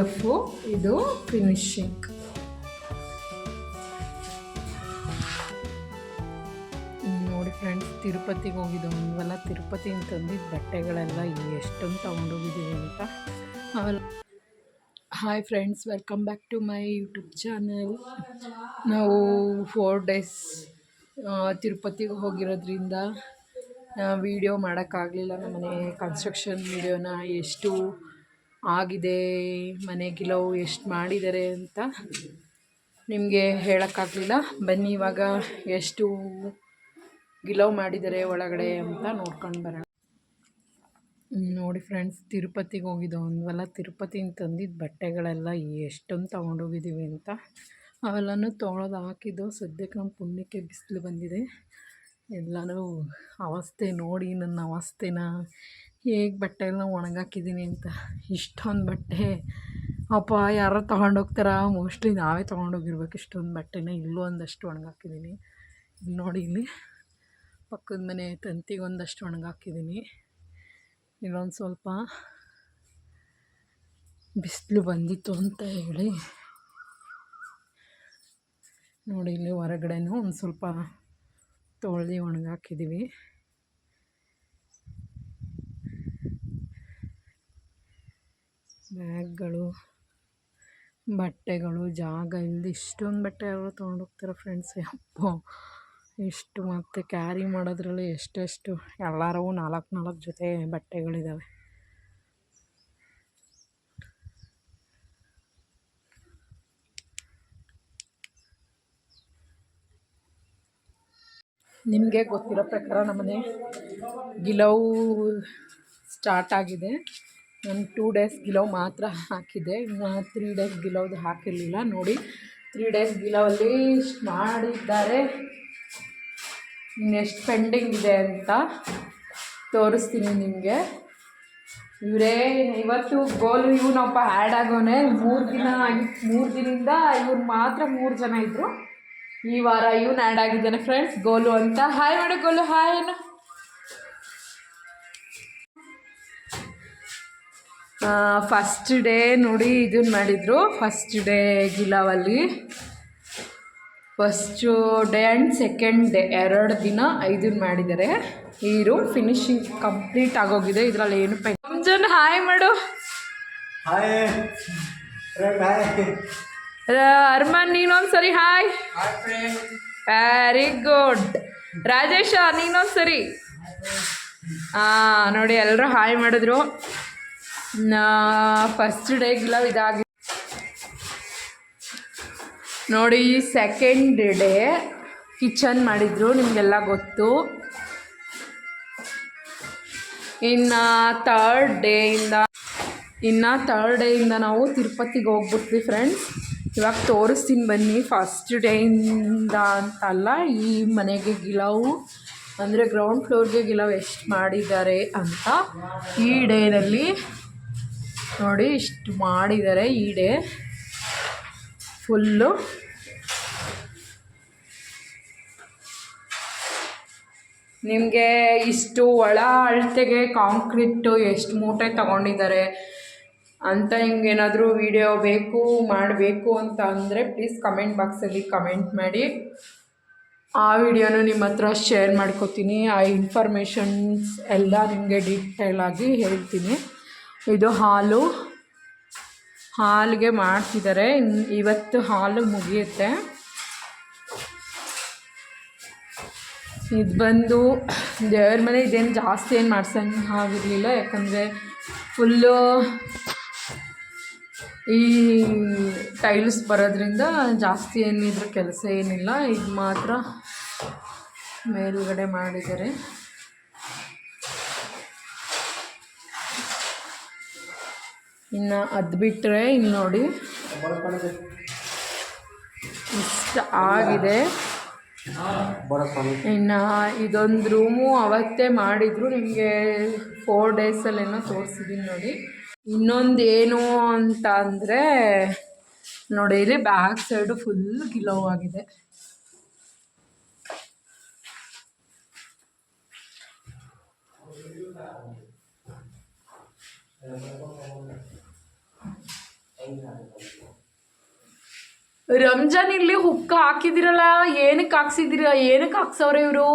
F ಇದು finishing. ನೋಡಿ friends, ತಿರುಪತಿಗೆ ಹೋಗಿದ್ದು. ಒಂದ್ವಲ್ಲ ತಿರುಪತಿ ತಂದಿದ್ದ ಬಟ್ಟೆಗಳೆಲ್ಲ ಎಷ್ಟೊಂದು ತೊಗೊಂಡೋಗಿದ್ದೀವಿ ಅಂತ. ಆಮೇಲೆ hi friends welcome back to my YouTube channel ನಾವು ಫೋರ್ ಡೇಸ್ ತಿರುಪತಿಗೆ ಹೋಗಿರೋದ್ರಿಂದ ವೀಡಿಯೋ ಮಾಡೋಕ್ಕಾಗಲಿಲ್ಲ. ನಮ್ಮನೆ ಕನ್ಸ್ಟ್ರಕ್ಷನ್ ವೀಡಿಯೋನ ಎಷ್ಟು ಆಗಿದೆ, ಮನೆ ಗಿಲವು ಎಷ್ಟು ಮಾಡಿದ್ದಾರೆ ಅಂತ ನಿಮಗೆ ಹೇಳೋಕ್ಕಾಗಲಿಲ್ಲ. ಬನ್ನಿ, ಇವಾಗ ಎಷ್ಟು ಗಿಲವು ಮಾಡಿದ್ದಾರೆ ಒಳಗಡೆ ಅಂತ ನೋಡ್ಕೊಂಡು ಬರೋಣ. ನೋಡಿ ಫ್ರೆಂಡ್ಸ್ ತಿರುಪತಿಗೆ ಹೋಗಿದ್ದು ಒಂದ್ವಲ್ಲ ತಿರುಪತಿಯಿಂದ ತಂದಿದ್ದ ಬಟ್ಟೆಗಳೆಲ್ಲ ಎಷ್ಟೊಂದು ತೊಗೊಂಡೋಗಿದ್ದೀವಿ ಅಂತ. ಅವೆಲ್ಲನೂ ತೊಗೊಳೋದು ಹಾಕಿದ್ದು ಸದ್ಯಕ್ಕೆ ನಮ್ಮ ಪುಣ್ಯಕ್ಕೆ ಬಿಸಿಲು ಬಂದಿದೆ. ಎಲ್ಲನೂ ಅವಸ್ಥೆ ನೋಡಿ, ನನ್ನ ಅವಸ್ಥೆನ ಹೇಗೆ ಬಟ್ಟೆಗಳನ್ನ ಒಣಗಾಕಿದ್ದೀನಿ ಅಂತ. ಇಷ್ಟೊಂದು ಬಟ್ಟೆ. ಅಪ್ಪ, ಯಾರೋ ತೊಗೊಂಡೋಗ್ತಾರ? ಮೋಸ್ಟ್ಲಿ ನಾವೇ ತೊಗೊಂಡೋಗಿರ್ಬೇಕು ಇಷ್ಟೊಂದು ಬಟ್ಟೆನ. ಇಲ್ಲೂ ಒಂದಷ್ಟು ಒಣಗಾಕಿದ್ದೀನಿ. ಇಲ್ಲಿ ನೋಡಿ ಇಲ್ಲಿ. ಪಕ್ಕದ ಮನೆ ತಂತಿಗೆ ಒಂದಷ್ಟು ಒಣಗಾಕಿದ್ದೀನಿ. ಇಲ್ಲೊಂದು ಸ್ವಲ್ಪ ಬಿಸಿಲು ಬಂದಿತ್ತು ಅಂತ ಹೇಳಿ. ನೋಡಿ ಇಲ್ಲಿ ಹೊರಗಡೆನೂ ಒಂದು ಸ್ವಲ್ಪ ತೊಳೆದು ಒಣಗಾಕಿದ್ದೀವಿ ಬ್ಯಾಗ್ಗಳು, ಬಟ್ಟೆಗಳು, ಜಾಗ ಇಲ್ಲದೆ ಇಷ್ಟೊಂದು ಬಟ್ಟೆ ಎಲ್ಲ ತೊಗೊಂಡೋಗ್ತಾರೆ ಫ್ರೆಂಡ್ಸ್ ಯಪ್ಪ, ಇಷ್ಟು ಮತ್ತು ಕ್ಯಾರಿ ಮಾಡೋದ್ರಲ್ಲಿ ಎಷ್ಟೆಷ್ಟು, ಎಲ್ಲರೂ ನಾಲ್ಕು ನಾಲ್ಕು ಜೊತೆ ಬಟ್ಟೆಗಳಿದ್ದಾವೆ ನಿಮಗೆ ಗೊತ್ತಿರೋ ಪ್ರಕಾರ ನಮ್ಮನೆ ಗಿಲವು ಸ್ಟಾರ್ಟ್ ಆಗಿದೆ. ನಾನು ಟೂ ಡೇಸ್ ಗಿಲೋ ಮಾತ್ರ ಹಾಕಿದ್ದೆ. ಇನ್ನು ತ್ರೀ ಡೇಸ್ ಗಿಲೋದು ಹಾಕಿರಲಿಲ್ಲ. ನೋಡಿ, ತ್ರೀ ಡೇಸ್ ಗಿಲವಲ್ಲಿ ಮಾಡಿದ್ದಾರೆ. ಇನ್ನೆಷ್ಟು ಪೆಂಡಿಂಗ್ ಇದೆ ಅಂತ ತೋರಿಸ್ತೀನಿ ನಿಮಗೆ. ಇವರೇ, ಇವತ್ತು ಗೋಲು ಇವನೊಬ್ಬ ಆ್ಯಡ್ ಆಗೋನೆ. ಮೂರು ದಿನ ಮೂರು ದಿನದಿಂದ ಇವ್ರು ಮಾತ್ರ ಮೂರು ಜನ ಇದ್ದರು ಈ ವಾರ ಇವನು ಆ್ಯಡ್ ಆಗಿದ್ದಾನೆ ಫ್ರೆಂಡ್ಸ್ ಗೋಲು ಅಂತ. ಹಾಯ್ ಮಾಡು ಗೋಲು. ಹಾಯ್ ಏನು ಫಸ್ಟ್ ಡೇ ನೋಡಿ ಇದನ್ನ ಮಾಡಿದರು. First day ಗಿಲಾವಲ್ಲಿ. First day and second day ಎರಡು ದಿನ ಇದನ್ನ ಮಾಡಿದ್ದಾರೆ. ಈ ರೂಮ್ ಫಿನಿಶಿಂಗ್ ಕಂಪ್ಲೀಟ್ ಆಗೋಗಿದೆ. ಇದರಲ್ಲಿ ಏನು ಪೈ ರಂಜನ್ ಹಾಯ್ ಮಾಡು. ಅರ್ಮನ್ ನೀನೊಂದು ಸರಿ ಹಾಯ್ ವೆರಿ ಗುಡ್ ರಾಜೇಶ ನೀನೊಂದ್ಸರಿ. ಹಾಂ ನೋಡಿ ಎಲ್ಲರೂ ಹಾಯ್ ಮಾಡಿದ್ರು. ಫಸ್ಟ್ ಡೇ ಡೇಗೆಲ್ಲ ಇದಾಗಿ ನೋಡಿ ಸೆಕೆಂಡ್ ಡೇ ಕಿಚನ್ ಮಾಡಿದರು, ನಿಮಗೆಲ್ಲ ಗೊತ್ತು. ಇನ್ನು ತರ್ಡ್ ಡೇಯಿಂದ ಇನ್ನು ತರ್ಡ್ ಡೇಯಿಂದ ನಾವು ತಿರುಪತಿಗೆ ಹೋಗ್ಬಿಟ್ವಿ ಫ್ರೆಂಡ್ಸ್ ಇವಾಗ ತೋರಿಸ್ತೀನಿ ಬನ್ನಿ ಫಸ್ಟ್ ಡೇಯಿಂದ ಅಂತಲ್ಲ, ಈ ಮನೆಗೆ ಗಿಲವು, ಅಂದರೆ ಗ್ರೌಂಡ್ ಫ್ಲೋರ್ಗೆ ಗಿಲವು ಎಷ್ಟು ಮಾಡಿದ್ದಾರೆ ಅಂತ ಈ ಡೇನಲ್ಲಿ ನೋಡಿ, ಇಷ್ಟು ಮಾಡಿದ್ದಾರೆ ಈ ಡೇ ಫುಲ್ಲು ನಿಮಗೆ ಇಷ್ಟು ಒಳ ಅಳತೆಗೆ ಕಾಂಕ್ರೀಟು ಎಷ್ಟು ಮೂಟೆ ತಗೊಂಡಿದ್ದಾರೆ ಅಂತ ಹಿಂಗೇನಾದರೂ ವಿಡಿಯೋ ಬೇಕು, ಮಾಡಬೇಕು ಅಂತ ಅಂದರೆ ಪ್ಲೀಸ್ ಕಮೆಂಟ್ ಬಾಕ್ಸಲ್ಲಿ ಕಮೆಂಟ್ ಮಾಡಿ. ಆ ವಿಡಿಯೋನ ನಿಮ್ಮ ಹತ್ರ ಶೇರ್ ಮಾಡ್ಕೋತೀನಿ. ಆ ಇನ್ಫಾರ್ಮೇಷನ್ಸ್ ಎಲ್ಲ ನಿಮಗೆ ಡೀಟೇಲಾಗಿ ಹೇಳ್ತೀನಿ. ಇದು ಹಾಲು. ಹಾಲಿಗೆ ಮಾಡ್ತಿದ್ದಾರೆ. ಇವತ್ತು ಹಾಲು ಮುಗಿಯುತ್ತೆ. ಇದು ಬಂದು ದೇವ್ರ ಮನೆ ಇದೇನು ಜಾಸ್ತಿ ಏನು ಮಾಡ್ಸಂಗೆ ಆಗಿರಲಿಲ್ಲ. ಯಾಕಂದರೆ ಫುಲ್ಲು ಈ ಟೈಲ್ಸ್ ಬರೋದ್ರಿಂದ ಜಾಸ್ತಿ ಏನಿದ್ರೂ ಕೆಲಸ ಏನಿಲ್ಲ. ಇದು ಮಾತ್ರ ಮೇಲುಗಡೆ ಮಾಡಿದ್ದಾರೆ. ಇನ್ನು ಅದು ಬಿಟ್ಟರೆ ಇನ್ನು ನೋಡಿ. ಇಷ್ಟ ಆಗಿದೆ. ಇನ್ನು ಇದೊಂದು ರೂಮು ಅವತ್ತೇ ಮಾಡಿದ್ರು. ನಿಮಗೆ ಫೋರ್ ಡೇಸಲ್ಲೇನೋ ತೋರಿಸಿದ್ದೀನಿ ನೋಡಿ. ಇನ್ನೊಂದು ಏನು ಅಂತ ಅಂದರೆ ನೋಡಿ, ಇಲ್ಲಿ ಬ್ಯಾಕ್ ಸೈಡು ಫುಲ್ ಗಿಲೋ ಆಗಿದೆ. ರಂಜಾನ್ ಇಲ್ಲಿ ಹುಕ್ಕ ಹಾಕಿದಿರಲ್ಲ, ಏನಕ್ಕೆ ಹಾಕ್ಸಿದಿರ, ಏನಕ್ಕೆ ಹಾಕ್ಸವ್ರೆ ಇವರು?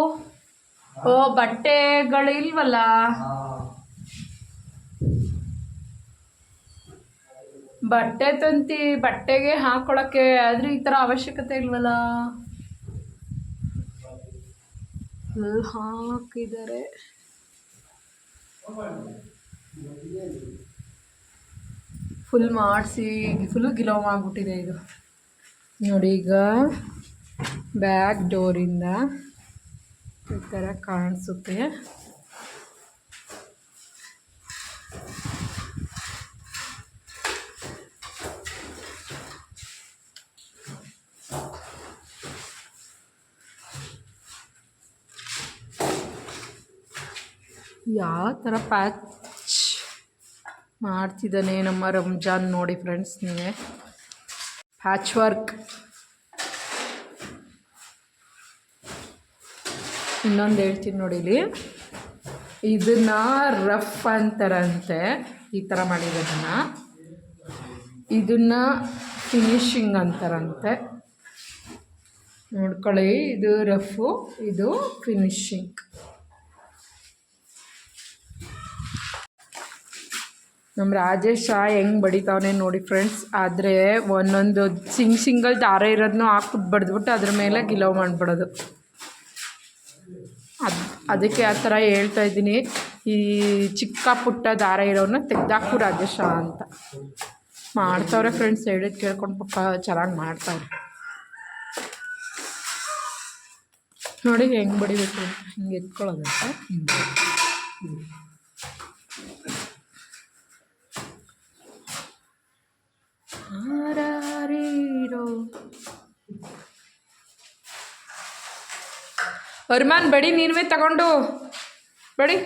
ಓ, ಬಟ್ಟೆಗಳು ಇಲ್ವಲ್ಲ? ಬಟ್ಟೆ ತಂತಿ, ಬಟ್ಟೆಗೆ ಹಾಕೊಳಕ್ಕೆ ಆದ್ರೆ ಈ ಥರ ಅವಶ್ಯಕತೆ ಇಲ್ವಲ್ಲ? ಹಾಕಿದ್ದಾರೆ. ಫುಲ್ ಮಾಡಿಸಿ, ಫುಲ್ ಗಿಲೋಮ್ ಆಗ್ಬಿಟ್ಟಿದೆ ಇದು. ನೋಡಿ ಈಗ ಬ್ಯಾಕ್ ಡೋರಿಂದ ಈ ಥರ ಕಾಣಿಸುತ್ತೆ. ಯಾವ ಥರ ಪ್ಯಾಚ್ ಮಾಡ್ತಿದ್ದಾನೆ ನಮ್ಮ ರಂಜಾನ್ ನೋಡಿ ಫ್ರೆಂಡ್ಸ್ ನೀವೇ. ಪ್ಯಾಚ್ ವರ್ಕ್ ಇನ್ನೊಂದು ಹೇಳ್ತೀನಿ ನೋಡಿ ಇಲ್ಲಿ. ಇದನ್ನ ರಫ್ ಅಂತಾರಂತೆ. ಈ ಥರ ಮಾಡಿರೋದನ್ನ ಇದನ್ನ. ಫಿನಿಶಿಂಗ್ ಅಂತಾರಂತೆ. ನೋಡ್ಕೊಳ್ಳಿ, ಇದು ರಫು ಇದು ಫಿನಿಶಿಂಗ್ ನಮ್ಮ ರಾಜೇಶ ಹೆಂಗೆ ಬಡಿತಾವನೆ ನೋಡಿ ಫ್ರೆಂಡ್ಸ್ ಆದರೆ ಒಂದೊಂದು ಸಿಂಗ್ ಸಿಂಗಲ್ ದಾರ ಇರೋದನ್ನು ಹಾಕ್ಬಿಟ್ಟು ಬಡ್ದ್ಬಿಟ್ಟು ಅದ್ರ ಮೇಲೆ ಗಿಲೋ ಮಾಡಿಬಿಡೋದು. ಅದು, ಅದಕ್ಕೆ ಆ ಥರ ಹೇಳ್ತಾ ಇದ್ದೀನಿ. ಈ ಚಿಕ್ಕ ಪುಟ್ಟ ದಾರ ಇರೋನ ತೆಗ್ದಾಕು ರಾಜೇಶ ಅಂತ. ಮಾಡ್ತಾವ್ರೆ ಫ್ರೆಂಡ್ಸ್ ಹೇಳಿದ್ ಕೇಳ್ಕೊಂಡು ಪಕ್ಕ ಚೆನ್ನಾಗಿ ಮಾಡ್ತಾವ್ರೆ. ನೋಡಿ ಹೆಂಗೆ ಬಡಿಬೇಕು ಹಿಂಗೆ ಎತ್ಕೊಳ್ಳೋದಂತ ಹಿಂಗೆ ಅರ್ಮಾನ್, ಬಡಿ, ನೀನುವೇ ತಗೊಂಡು. ಬಡಿ.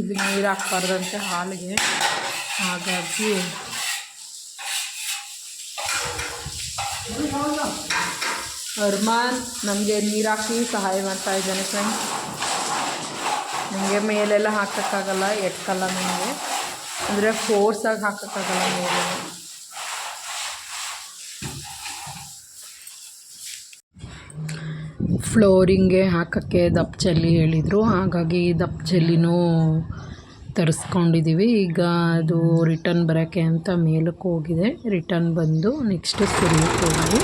ಇದು ನೀರು ಹಾಕ್ಬಾರ್ದಂತೆ ಹಾಲಿಗೆ. ಹಾಗಾಗಿ ಅರ್ಮಾನ್, ನಮಗೆ ನೀರು ಹಾಕಿ ಸಹಾಯ ಮಾಡ್ತಾ ಇದ್ದಾನೆ ಫ್ರೆಂಡ್ಸ್ ನನಗೆ ಮೇಲೆಲ್ಲ ಹಾಕೋಕ್ಕಾಗಲ್ಲ ಎಟ್ಕಲ್ಲ ನಿಮಗೆ. ಅಂದರೆ ಫೋರ್ಸಾಗಿ ಹಾಕೋಕ್ಕಾಗಲ್ಲ ಮೇಲೆ ಫ್ಲೋರಿಂಗ್ಗೆ ಹಾಕೋಕ್ಕೆ ದಪ್ಪ ಚೆಲ್ಲಿ ಹೇಳಿದರು. ಹಾಗಾಗಿ ದಪ್ಪ ಚೆಲ್ಲಿನೂ ತರಿಸ್ಕೊಂಡಿದ್ದೀವಿ ಈಗ ಅದು ರಿಟರ್ನ್ ಬರೋಕ್ಕೆ ಅಂತ ಮೇಲಕ್ಕೆ ಹೋಗಿದೆ. ರಿಟರ್ನ್ ಬಂದು ನೆಕ್ಸ್ಟ್ ಸುರಿಯೋಕ್ಕೆ ಹೋಗಿ.